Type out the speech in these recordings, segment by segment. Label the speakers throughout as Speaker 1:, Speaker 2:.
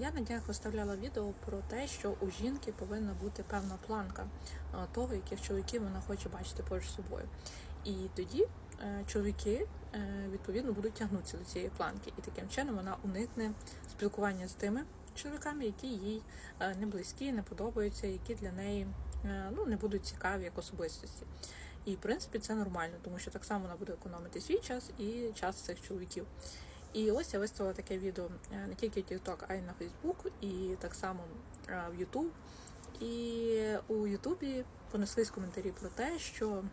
Speaker 1: Я на днях виставляла відео про те, що у жінки повинна бути певна планка того, яких чоловіків вона хоче бачити поруч з собою. І тоді е, чоловіки е, відповідно будуть тягнутися до цієї планки, і таким чином вона уникне спілкування з тими чоловіками, які їй е, не близькі, не подобаються, які для неї ну не будуть цікаві як особистості. І в принципі це нормально, тому що так само вона буде економити свій час і час цих чоловіків. І ось я виставила таке відео е, не тільки в TikTok, а й на Facebook, і так само е, в YouTube. І у Ютубі понеслись коментарі про те, що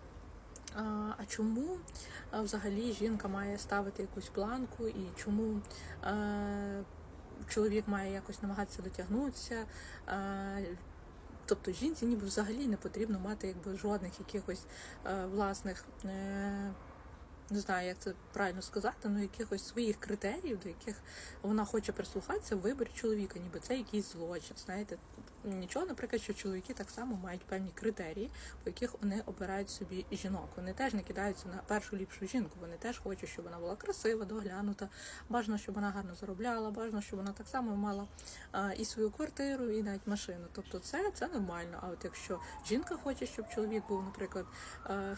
Speaker 1: а, а чому взагалі жінка має ставити якусь планку, і чому е, чоловік має якось намагатися дотягнутися. Е, Тобто жінці ніби взагалі не потрібно мати якби жодних якихось е, власних, е, не знаю, як це правильно сказати, ну якихось своїх критеріїв, до яких вона хоче прислухатися в виборі чоловіка, ніби це якийсь злочин. Знаєте, нічого, наприклад, що чоловіки так само мають певні критерії, по яких вони обирають собі жінок. Вони теж не кидаються на першу ліпшу жінку. Вони теж хочуть, щоб вона була красива, доглянута. Бажано, щоб вона гарно заробляла, бажано, щоб вона так само мала а, і свою квартиру, і навіть машину. Тобто, це, це нормально. А от якщо жінка хоче, щоб чоловік був, наприклад,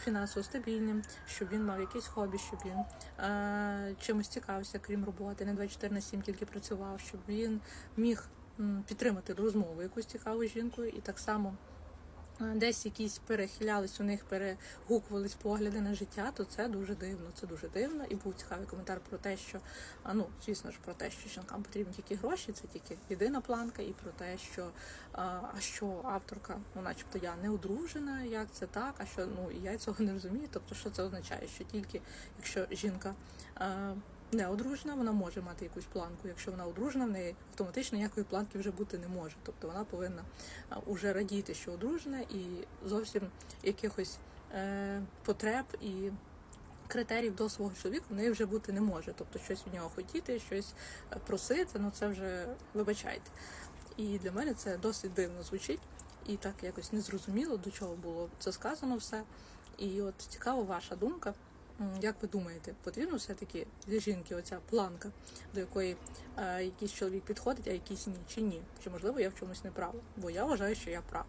Speaker 1: фінансово стабільним, щоб він мав якесь хобі, щоб він е, чимось цікавився, крім роботи, не 24 на 7 тільки працював, щоб він міг підтримати розмову якусь цікаву жінкою, і так само десь якісь перехилялись у них, перегукувались погляди на життя, то це дуже дивно. Це дуже дивно. І був цікавий коментар про те, що ну звісно ж про те, що жінкам потрібні тільки гроші, це тільки єдина планка, і про те, що а, що авторка, ну начебто я не одружена, як це так, а що ну і я цього не розумію. Тобто, що це означає, що тільки якщо жінка. Не одружена, вона може мати якусь планку. Якщо вона одружена, в неї автоматично ніякої планки вже бути не може. Тобто вона повинна уже радіти, що одружена, і зовсім якихось е, потреб і критеріїв до свого чоловіка в неї вже бути не може. Тобто щось від нього хотіти, щось е, просити, ну це вже вибачайте. І для мене це досить дивно звучить, і так якось незрозуміло, до чого було це сказано все. І от цікава ваша думка. Як ви думаєте, потрібно все-таки для жінки оця планка, до якої е, якийсь чоловік підходить, а якийсь ні, чи ні? Чи можливо я в чомусь не права? Бо я вважаю, що я права.